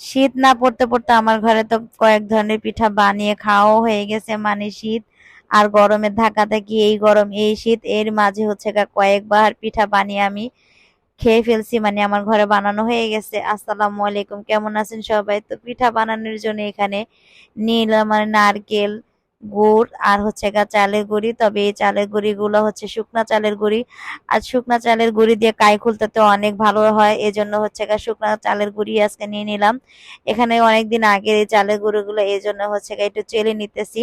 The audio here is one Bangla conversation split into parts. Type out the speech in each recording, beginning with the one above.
শীত না পড়তে পড়তে আমার ঘরে তো কয়েক ধরনের পিঠা বানিয়ে খাওয়াও হয়ে গেছে মানে শীত। আর গরমের ধাক্কা থাকি এই গরম, এই শীত? এর মাঝে হচ্ছে কয়েকবার পিঠা বানিয়ে আমি খেয়ে ফেলছি মানে আমার ঘরে বানানো হয়ে গেছে। আসসালামু আলাইকুম, কেমন আছেন সবাই? তো পিঠা বানানোর জন্য এখানে নিলাম মানে নারকেল গুড় আর হচ্ছে গা চালের গুঁড়ি। তবে এই চালের গুঁড়িগুলো হচ্ছে শুকনা চালের গুঁড়ি। আর শুকনা চালের গুঁড়ি দিয়ে কাই খুলতে অনেক ভালো হয়। এজন্য হচ্ছে গা শুকনা চালের গুঁড়ি আজকে নিয়ে নিলাম। এখানে অনেকদিন আগের এই চালের গুঁড়িগুলো এই জন্য হচ্ছে গা একটু চেলে নিতেছি।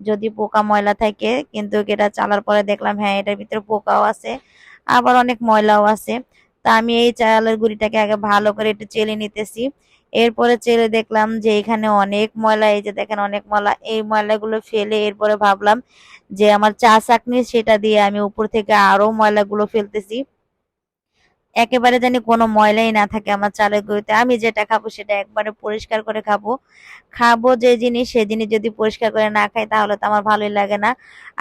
যদি পোকা ময়লা থাকে, কিন্তু এটা চালার পরে দেখলাম হ্যাঁ এটার ভিতরে পোকাও আছে। আবার অনেক ময়লাও আছে। তা আমি এই চালের গুঁড়িটাকে আগে ভালো করে একটু চেলে নিতেছি। এরপরে চেলে দেখলাম যে এখানে অনেক ময়লা, এই যে দেখেন অনেক ময়লা, এই ময়লাগুলো ফেলে এরপরে ভাবলাম যে আমার চা চাকনি সেটা দিয়ে আমি উপর থেকে আরও ময়লাগুলো ফেলতেছি। একেবারে জানি কোনো ময়লাই না থাকে আমার চালের গুঁড়িতে। আমি যেটা খাব সেটা একবারে পরিষ্কার করে খাব। খাব যে জিনিস, সে জিনিস যদি পরিষ্কার করে না খাই তাহলে তো আমার ভালোই লাগে না।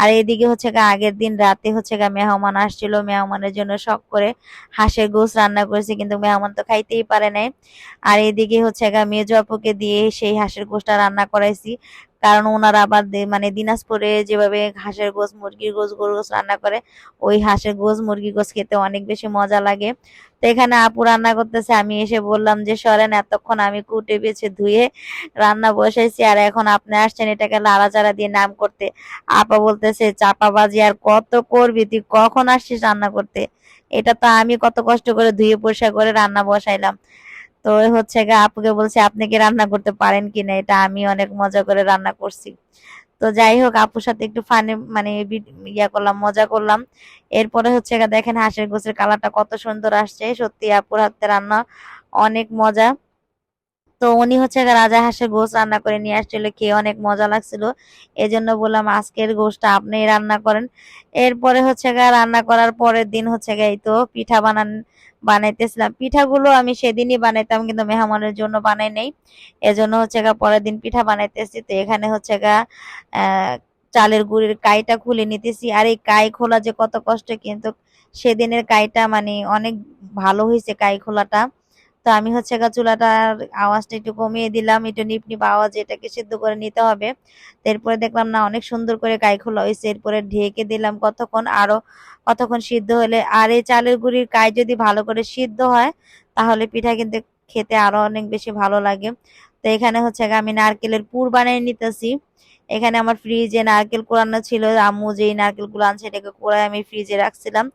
আর এদিকে হচ্ছে গা আগের দিন রাতে হচ্ছে গা মেহমান আসছিল, মেহমানের জন্য শখ করে হাঁসের গোস রান্না করেছি, কিন্তু মেহমান তো খাইতেই পারে নাই। আর এদিকে হচ্ছে গা মেজো আপুকে দিয়ে সেই হাঁসের গোসটা রান্না করাইছি। কারণ ওনারা আবার মানে দিনাজপুরে যেভাবে হাঁসের গোস মুরগির গোস গরুর গোস রান্না করে, ওই হাঁসের গোস মুরগির গোস খেতে অনেক বেশি মজা লাগে। তো এখানে আপু রান্না করতেছে, আমি এসে বললাম যে, সরেন, এতক্ষণ আমি কুটে বেছে ধুয়ে রান্না বসাইছি আর এখন আপনি আসছেন এটাকে লাড়াচাড়া দিয়ে নাম করতে। আপা বলতেছে, চাপাবাজি আর কত করবি, তুই কখন আসছিস রান্না করতে? এটা তো আমি কত কষ্ট করে ধুয়ে পরিষ্কার করে রান্না বসাইলাম। তো হচ্ছে গা আপুকে বলছে, আপনি কি রান্না করতে পারেন কিনা? এটা আমি অনেক মজা করে রান্না করছি। তো যাই হোক, আপুর সাথে একটু ফানে মানে ইয়া করলাম, মজা করলাম। এরপরে হচ্ছে দেখেন হাঁসের গোছের কালারটা কত সুন্দর আসছে। সত্যি আপুর হাতে রান্না অনেক মজা। তো উনি হচ্ছে রাজা হাঁসের গোশ রান্না করে নিয়ে আসছিল, খেয়ে অনেক মজা লাগছিল। এই জন্য বললাম, আজকের গোশটা আপনি রান্না করেন। এরপরে হচ্ছে গা রান্না করার পরের দিন হচ্ছে গা এই তো পিঠা বানান, বানাইতেছিলাম। পিঠাগুলো আমি সেদিনই বানাইতাম, কিন্তু মেহমানের জন্য বানাই নেই। এজন্য হচ্ছে গা পরের দিন পিঠা বানাইতেছি। তো এখানে হচ্ছে গা চালের গুড়ির কাইটা খুলে নিতেছি। আর এই কাই খোলা যে কত কষ্ট, কিন্তু সেদিনের কাইটা মানে অনেক ভালো হয়েছে কাই খোলাটা। তো আমি হচ্ছে গা চুলাটার আওয়াজটা একটু কমিয়ে দিলাম, একটু নিপ নিপ আওয়াজ এটাকে সিদ্ধ করে নিতে হবে। এরপরে দেখলাম না, অনেক সুন্দর করে গাই খোলা হয়েছে, এরপরে ঢেকে দিলাম কতক্ষণ, আরও কতক্ষণ সিদ্ধ হলে, আর এই চালের গুঁড়ির কাই যদি ভালো করে সিদ্ধ হয়, তাহলে পিঠা কিন্তু খেতে আরও অনেক বেশি ভালো লাগে। তো এখানে হচ্ছে গা আমি নারকেলের পুর বানিয়ে নিতেছি। এখানে আমার ফ্রিজে নারকেল কোরানো ছিল, আম্মু যেই নারকেলগুলো আনছে, এটাকে কোরাই আমি ফ্রিজে রাখছিলাম।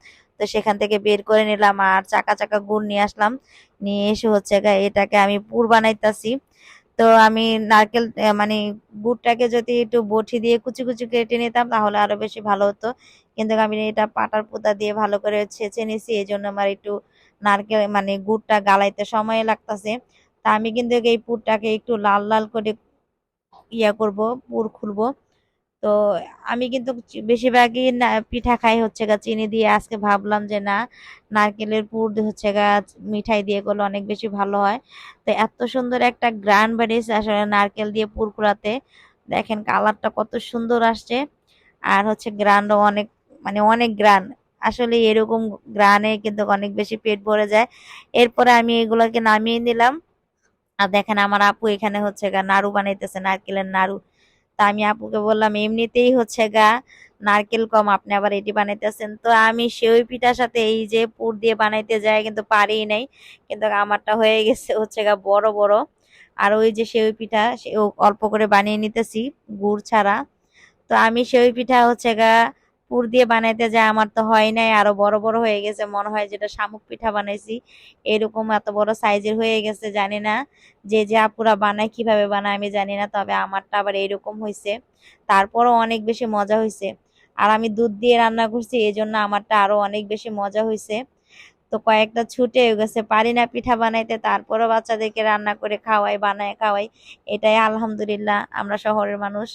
তো সেখান থেকে বের করে নিলাম আর চাকা চাকা গুড় নিয়ে আসলাম। নিয়ে এসে হচ্ছে এটাকে আমি পুর বানাইতাছি। তো আমি নারকেল মানে গুড়টাকে যদি একটু বটি দিয়ে কুচি কুচি কেটে নিতাম তাহলে আরও বেশি ভালো হতো। কিন্তু আমি এটা পাটার পোতা দিয়ে ভালো করে ছেঁচে নিছি, এই জন্য আমার একটু নারকেল মানে গুড়টা গালাইতে সময় লাগতেছে। তা আমি কিন্তু এই পুরটাকে একটু লাল লাল করে ইয়া করব, পুর খুলবো। তো আমি কিন্তু বেশিরভাগই পিঠা খাই হচ্ছে গা চিনি দিয়ে। আজকে ভাবলাম যে না, নারকেলের পুর হচ্ছে গা, মিঠাই দিয়ে করলে অনেক বেশি ভালো হয়। তো এত সুন্দর একটা গ্রান বেরিয়েছে আসলে নারকেল দিয়ে পুর কুড়াতে। দেখেন কালারটা কত সুন্দর আসছে। আর হচ্ছে গ্রানও অনেক মানে অনেক গ্রান। আসলে এরকম গ্রানে কিন্তু অনেক বেশি পেট ভরে যায়। এরপরে আমি এগুলোকে নামিয়ে নিলাম। আর দেখেন আমার আপু এখানে হচ্ছে গা নাড়ু বানাইতেছে, নারকেলের নাড়ু। তা আমি আপুকে বললাম, এমনিতেই হচ্ছে গা, নারকেল কম, আপনি আবার এটি বানাইতেছেন। তো আমি সেওই পিঠার সাথে এই যে পুর দিয়ে বানাইতে যাই কিন্তু পারি নাই। কিন্তু আমারটা হয়ে গেছে হচ্ছে গা বড় বড়। আর ওই যে সেওই পিঠা সে অল্প করে বানিয়ে নিতেছি, গুড় ছাড়া। তো আমি সেওই পিঠা হচ্ছে গা পুর দিয়ে বানাইতে যায়, আমার তো হয় নাই, আরও বড় বড় হয়ে গেছে, মনে হয় যেটা শামুক পিঠা বানাইছি, এরকম এত বড় সাইজের হয়ে গেছে, জানি না যে যে আপুরা বানায়, কীভাবে বানায় আমি জানি না, তবে আমারটা আবার এরকম হয়েছে তারপরও অনেক বেশি মজা হয়েছে আর আমি দুধ দিয়ে রান্না করছি এই জন্য আমারটা আরও অনেক বেশি মজা হয়েছে তো কয়েকটা ছুটে গেছে, পারি না পিঠা বানাইতে, তারপরও বাচ্চাদেরকে রান্না করে খাওয়াই, বানায় খাওয়াই, এটাই আলহামদুলিল্লাহ, আমরা শহরের মানুষ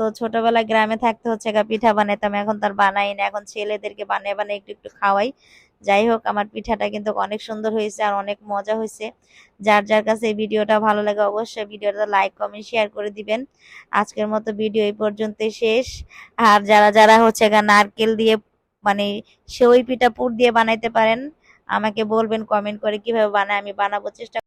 তো ছোটবেলায় গ্রামে থাকতে হচ্ছে গা পিঠা বানাইতাম, এখন তার বানাই না। এখন ছেলেদেরকে বানিয়ে বানিয়ে একটু একটু খাওয়াই। যাই হোক, আমার পিঠাটা কিন্তু অনেক সুন্দর হয়েছে আর অনেক মজা হয়েছে। যার যার কাছে এই ভিডিওটা ভালো লাগে অবশ্যই ভিডিওটা লাইক, কমেন্ট, শেয়ার করে দিবেন। আজকের মতো ভিডিও এই পর্যন্তই শেষ। আর যারা যারা হচ্ছে গা নারকেল দিয়ে মানে সেওই পিঠা পুর দিয়ে বানাইতে পারেন, আমাকে বলবেন, কমেন্ট করে কীভাবে বানায়, আমি বানাবো, চেষ্টা